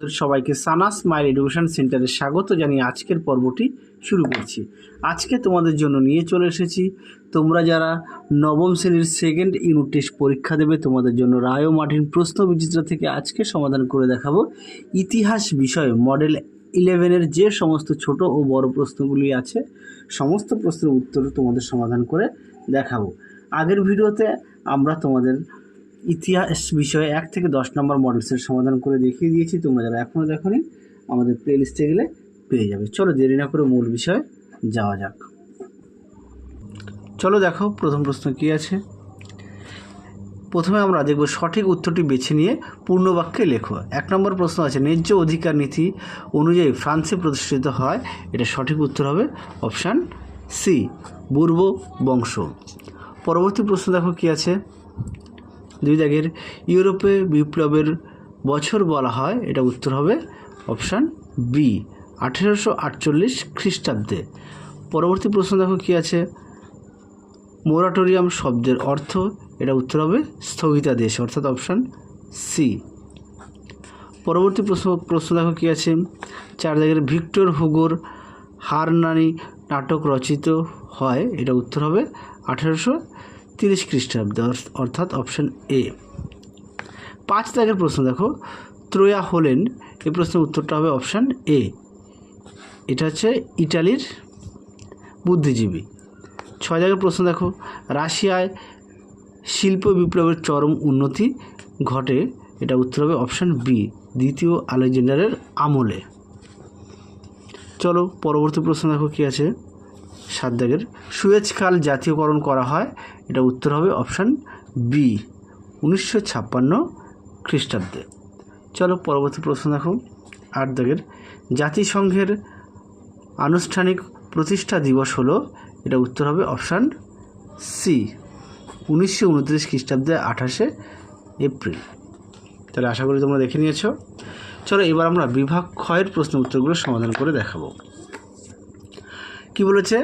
সবাইকে Sana's mile education সেন্টারে স্বাগত জানিয়ে আজকের পর্বটি শুরু করছি। আজকে তোমাদের জন্য নিয়ে চলে এসেছি। তোমরা যারা নবম শ্রেণির সেকেন্ড ইউনিট টেস্ট পরীক্ষা দেবে, তোমাদের জন্য রায় মার্টিন প্রশ্ন বিচিত্র থেকে আজকে সমাধান করে দেখাবো। ইতিহাস বিষয়ে মডেল ইলেভেনের যে সমস্ত ছোট ও বড় প্রশ্নগুলি আছে, সমস্ত প্রশ্নের উত্তর তোমাদের সমাধান করে দেখাবো। আগের ভিডিওতে আমরা তোমাদের ইতিহাস বিষয়ে এক থেকে দশ নম্বর মডেলসের সমাধান করে দেখিয়ে দিয়েছি। তোমরা যারা এখনও দেখোনি, আমাদের প্লে লিস্টে গেলে পেয়ে যাবে। চলো দেরি না করে মূল বিষয়ে যাওয়া যাক। চলো দেখো প্রথম প্রশ্ন কী আছে? প্রথমে আমরা দেখব সঠিক উত্তরটি বেছে নিয়ে পূর্ণ বাক্যে লেখো। এক নম্বর প্রশ্ন আছে, ন্যায্য অধিকার নীতি অনুযায়ী ফ্রান্সে প্রতিষ্ঠিত হয়? এটা সঠিক উত্তর হবে অপশান সি পূর্ব বংশ। পরবর্তী প্রশ্ন দেখো কী আছে? দুই দাগের ইউরোপে বিপ্লবের বছর বলা হয়, এটা উত্তর হবে অপশান বি আঠেরোশো আটচল্লিশ খ্রিস্টাব্দে। পরবর্তী প্রশ্ন দেখো কী আছে? মোরাটোরিয়াম শব্দের অর্থ, এটা উত্তর হবে স্থগিতাদেশ, অর্থাৎ অপশান সি পরবর্তী প্রশ্ন প্রশ্ন দেখো কী আছে? চার দাগের ভিক্টর হুগোর হারনানি নাটক রচিত হয়, এটা উত্তর হবে আঠেরোশো তিরিশ খ্রিস্টাব্দে অর্থ- অর্থাৎ অপশান এ পাঁচ দাগের প্রশ্ন দেখো। ত্রয়া হলেন এই প্রশ্নের উত্তরটা হবে অপশান এ এটা হচ্ছে ইটালির বুদ্ধিজীবী। ছয় দাগের প্রশ্ন দেখো। রাশিয়ায় শিল্প বিপ্লবের চরম উন্নতি ঘটে, এটা উত্তর হবে অপশান বি দ্বিতীয় আলেকজান্ডারের আমলে। চলো, পরবর্তী প্রশ্ন দেখো কী আছে। সাত দাগের সুয়েজ খাল জাতীয়করণ করা হয় এটা উত্তর হবে অপশান বি, উনিশশো ছাপ্পান্ন খ্রিস্টাব্দে। চলো পরবর্তী প্রশ্ন দেখো। আট দাগের, জাতিসংঘের আনুষ্ঠানিক প্রতিষ্ঠা দিবস হলো এটা উত্তর হবে অপশান সি, উনিশশো উনত্রিশ খ্রিস্টাব্দে আঠাশে এপ্রিল। তাহলে আশা করি তোমরা দেখে নিয়েছ। চলো এবার আমরা বিভাগ ক্ষয়ের প্রশ্ন উত্তরগুলো সমাধান করে দেখাবো। কি বলেছে?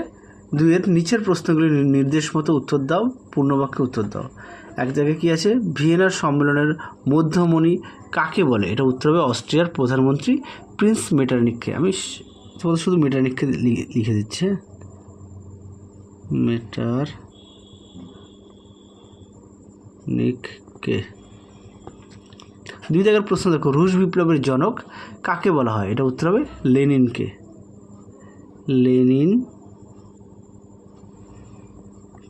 দুইয়ের নিচের প্রশ্নগুলি নির্দেশ মতো উত্তর দাও, পূর্ণবাক্যে উত্তর দাও। এক জায়গায় কী আছে? ভিয়েনার সম্মেলনের মধ্যমণি কাকে বলে? এটা উত্তর হবে অস্ট্রিয়ার প্রধানমন্ত্রী প্রিন্স মেটারনিককে। আমি তোমাদের শুধু মেটারনিককে লিখে দিচ্ছে। মেটার নিককে দুই জায়গার প্রশ্ন দেখো। রুশ বিপ্লবের জনক কাকে বলা হয়? এটা উত্তর হবে লেনিনকে। লেনিন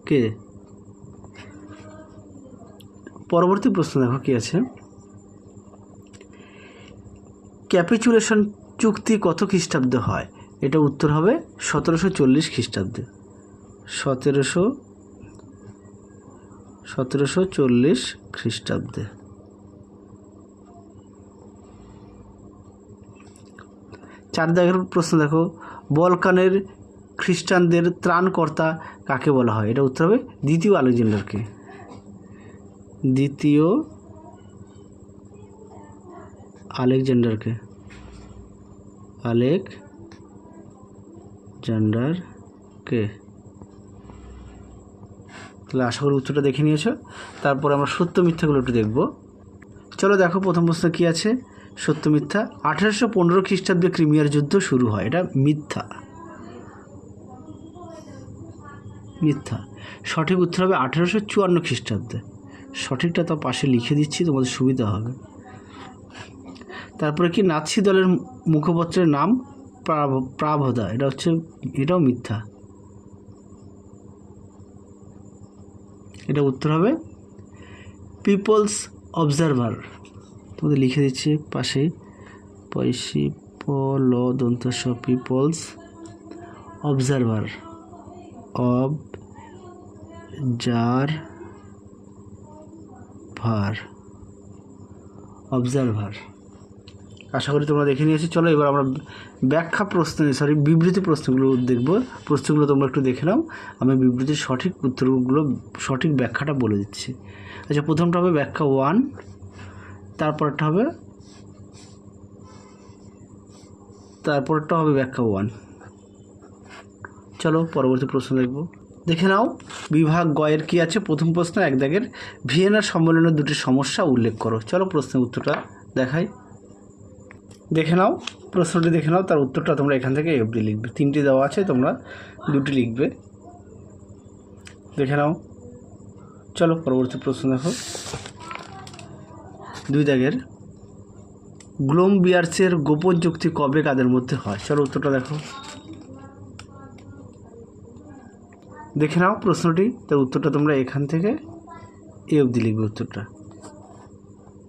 কে? পরবর্তী প্রশ্ন দেখো কি আছে? ক্যাপিচুলেশন চুক্তি কত খ্রিস্টাব্দে হয়? এটা উত্তর হবে সতেরোশো চল্লিশ খ্রিস্টাব্দে। সতেরোশো সতেরোশো চল্লিশ খ্রিস্টাব্দে। চার দাগের প্রশ্ন দেখো, বলকানের খ্রিস্টানদের ত্রাণকর্তা কাকে বলা হয়? এটা উত্তর হবে দ্বিতীয় আলেকজান্ডারকে। দ্বিতীয় আলেকজান্ডারকে। আলেক জান্ডারকে তাহলে আশা করি উত্তরটা দেখে নিয়েছো। তারপর আমরা সত্য মিথ্যাগুলো একটু দেখব। চলো দেখো প্রথম প্রশ্ন কী আছে? সত্য মিথ্যা। আঠারোশো পনেরো খ্রিস্টাব্দে ক্রিমিয়ার যুদ্ধ শুরু হয়। এটা মিথ্যা। মিথ্যা। সঠিক উত্তর হবে আঠেরোশো চুয়ান্ন খ্রিস্টাব্দে। সঠিকটা তো পাশে লিখে দিচ্ছি, তোমাদের সুবিধা হবে। তারপরে কি নাৎসি দলের মুখপত্রের নাম? প্রাভ- প্রাভদা, এটা হচ্ছে, এটাও মিথ্যা। এটা উত্তর হবে পিপলস অবজারভার। তোমাদের লিখে দিচ্ছি পাশে পয়সি প ল দন্ত people's observer. Observer. Observer আশা করি তোমরা দেখে নিয়েছি। চলো এবার আমরা ব্যাখ্যা প্রশ্ন সরি বিবৃতি প্রশ্নগুলো দেখব। প্রশ্নগুলো তোমরা একটু দেখে নাও। আমি বিবৃতির সঠিক উত্তরগুলো, সঠিক ব্যাখ্যাটা বলে দিচ্ছি। আচ্ছা প্রথমটা হবে ব্যাখ্যা ওয়ান তারপরটা হবে তারপরটা হবে ব্যাখ্যা ওয়ান চলো, পরবর্তী প্রশ্ন দেখব। দেখে নাও, বিভাগ গয়ের কি আছে? প্রথম প্রশ্ন, এক দাগের। ভিয়েনার সম্মেলনের দুটি সমস্যা উল্লেখ করো। চলো প্রশ্নের উত্তরটা দেখাই। দেখে নাও, প্রশ্নটি দেখে নাও, তার উত্তরটা তোমরা এখান থেকে অবধি লিখবে। তিনটি দেওয়া আছে, তোমরা দুটি লিখবে। দেখে নাও। চলো, পরবর্তী প্রশ্ন দেখো। দুই দাগের। গ্লোম বিয়ার্সের গোপন চুক্তি কবে কাদের মধ্যে হয়? চলো উত্তরটা দেখো। দেখে নাও প্রশ্নটি, তার উত্তরটা তোমরা এখান থেকে এই অবধি লিখবে উত্তরটা।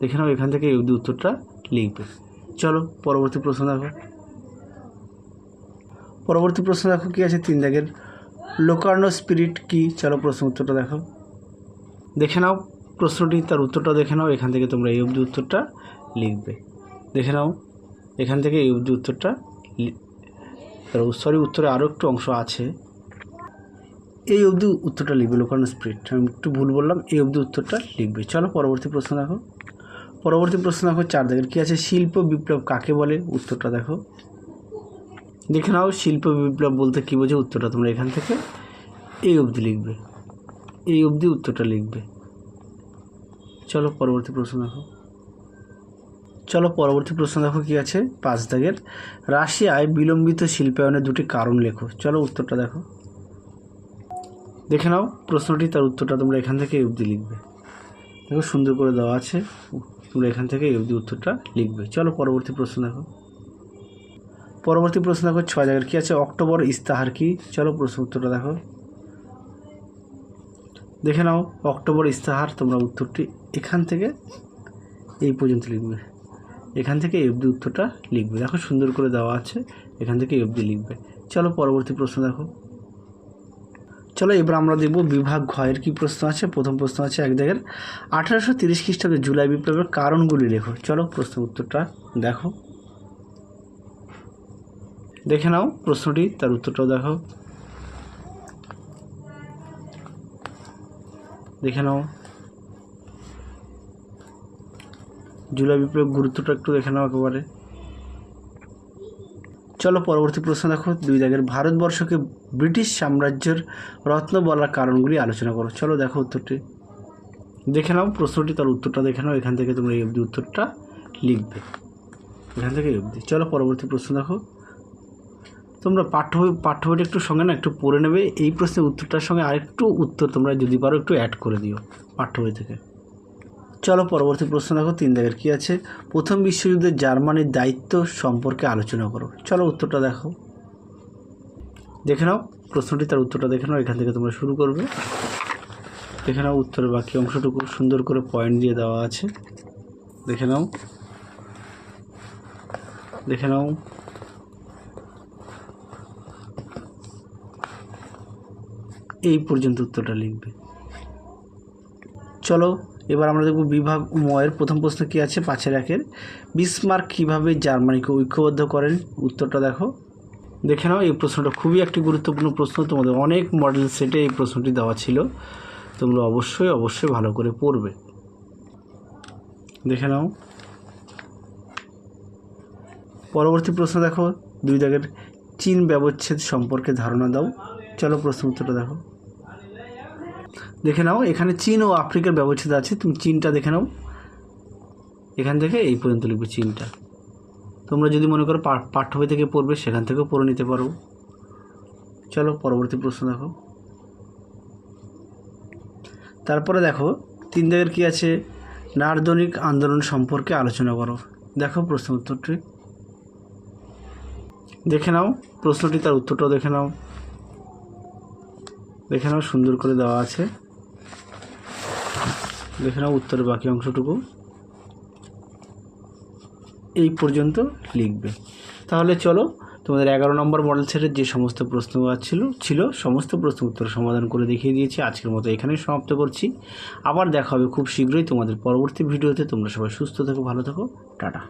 দেখে নাও এখান থেকে এই অবধি উত্তরটা লিখবে। চলো, পরবর্তী প্রশ্ন দেখো। পরবর্তী প্রশ্ন দেখো, কি আছে তিন দাগের? লোকার্নো স্পিরিট কি? চলো প্রশ্ন উত্তরটা দেখো। দেখে নাও প্রশ্নটি, তার উত্তরটা দেখে নাও, এখান থেকে তোমরা এই অবধি উত্তরটা লিখবে। দেখে নাও, এখান থেকে এই অবধি উত্তরটা সরি উত্তরে আরও একটু অংশ আছে। এই অবধি উত্তরটা লিখবে লোকার্নো স্পিরিট আমি একটু ভুল বললাম, এই অবধি উত্তরটা লিখবে। চলো, পরবর্তী প্রশ্ন দেখো। পরবর্তী প্রশ্ন দেখো, চার দাগের কী আছে? শিল্প বিপ্লব কাকে বলে? উত্তরটা দেখো। দেখে নাও, শিল্প বিপ্লব বলতে কী বোঝে? উত্তরটা তোমরা এখান থেকে এই অবধি লিখবে। এই অবধি উত্তরটা লিখবে। চলো, পরবর্তী প্রশ্ন দেখো। চলো, পরবর্তী প্রশ্ন দেখো, কী আছে? পাঁচ দাগের। রাশিয়ায় বিলম্বিত শিল্পায়নের দুটি কারণ লেখো। চলো, উত্তরটা দেখো। দেখে নাও প্রশ্নটি, তার উত্তরটা তোমরা এখান থেকে এই অবধি লিখবে। দেখো, সুন্দর করে দেওয়া আছে। তোমরা এখান থেকে এই অবধি উত্তরটা লিখবে। চলো পরবর্তী প্রশ্ন দেখো। পরবর্তী প্রশ্ন দেখো ছয় জায়গার কী আছে? অক্টোবর ইস্তাহার কি? চলো প্রশ্ন উত্তরটা দেখো। দেখে নাও, অক্টোবর ইস্তাহার, তোমরা উত্তরটি এখান থেকে এই পর্যন্ত লিখবে। এখান থেকে অবধি উত্তরটা লিখবে। দেখো, সুন্দর করে দেওয়া আছে। এখান থেকে অবধি লিখবে। চলো পরবর্তী প্রশ্ন দেখো। চলো এবার আমরা দেখব বিভাগ ঘয়ের কি প্রশ্ন আছে। প্রথম প্রশ্ন আছে এক দেখেন, আঠারোশো তিরিশ খ্রিস্টাব্দে জুলাই বিপ্লবের কারণগুলি লেখো। চলো প্রশ্ন উত্তরটা দেখো। দেখে নাও প্রশ্নটি, তার উত্তরটাও দেখো দেখে নাও। জুলাই বিপ্লবের গুরুত্বটা একটু দেখে নাও একেবারে। চলো পরবর্তী প্রশ্ন দেখো। দুই দাগের ভারতবর্ষকে ব্রিটিশ সাম্রাজ্যের রত্ন বলার কারণগুলি আলোচনা করো। চলো দেখো উত্তরটি। দেখে নাও প্রশ্নটি, তার উত্তরটা দেখে নাও, এখান থেকে তোমরা এই অবধি উত্তরটা লিখবে। এখান থেকে এই অবধি। চলো পরবর্তী প্রশ্ন দেখো। তোমরা পাঠ্য বই, পাঠ্য বইটা একটু সঙ্গে না একটু পড়ে নেবে। এই প্রশ্নের উত্তরটার সঙ্গে আরেকটু উত্তর তোমরা যদি পারো, একটু অ্যাড করে দিও পাঠ্য বই থেকে। চলো পরবর্তী প্রশ্ন দেখো, তিন দাগের কী আছে? প্রথম বিশ্বযুদ্ধে জার্মানির দায়িত্ব সম্পর্কে আলোচনা করো। চলো উত্তরটা দেখো। দেখে নাও, প্রশ্নটি তার উত্তরটা দেখে নাও, এখান থেকে তোমরা শুরু করবে। দেখে নাও উত্তরের বাকি অংশটুকু, সুন্দর করে পয়েন্ট দিয়ে দেওয়া আছে। দেখে নাও। দেখে নাও। এই পর্যন্ত উত্তরটা লিখবে। চলো এবার আমরা দেখব বিভাগ ময়ের প্রথম প্রশ্ন কী আছে? পাঁচের একের। বিসমার্ক কীভাবে জার্মানিকে ঐক্যবদ্ধ করেন? উত্তরটা দেখো। দেখে নাও, এই প্রশ্নটা খুবই একটি গুরুত্বপূর্ণ প্রশ্ন। তোমাদের অনেক মডেল সেটে এই প্রশ্নটি দেওয়া ছিল। তোমরা অবশ্যই অবশ্যই ভালো করে পড়বে। দেখে নাও। পরবর্তী প্রশ্ন দেখো। দুই দাগের চীন ব্যবচ্ছেদ সম্পর্কে ধারণা দাও। চলো প্রশ্ন উত্তরটা দেখো। দেখে নাও, এখানে চীন ও আফ্রিকার ব্যবচ্ছেদ আছে। তুমি চীনটা দেখে নাও। এখান থেকে এই পর্যন্ত লিখবে চীনটা। তোমরা যদি মনে করো পাঠ্য থেকে পড়বে, সেখান থেকেও পড়ে নিতে পারো। চলো, পরবর্তী প্রশ্ন দেখো। তারপরে দেখো, তিন দাগের কী আছে? নার্দনিক আন্দোলন সম্পর্কে আলোচনা করো। দেখো প্রশ্ন উত্তরটি। দেখে নাও, প্রশ্নটি তার উত্তরটাও দেখে নাও। দেখে সুন্দর করে দেওয়া আছে। দেখে নাও উত্তরের বাকি অংশটুকু এই পর্যন্ত লিখবে। তাহলে চলো, তোমাদের এগারো নম্বর মডেল সেটের যে সমস্ত প্রশ্ন ছিল ছিল, সমস্ত প্রশ্ন উত্তর সমাধান করে দেখিয়ে দিয়েছি। আজকের মতো এখানেই সমাপ্ত করছি। আবার দেখা হবে খুব শীঘ্রই তোমাদের পরবর্তী ভিডিওতে তোমরা সবাই সুস্থ থেকো, ভালো থেকো। টাটা।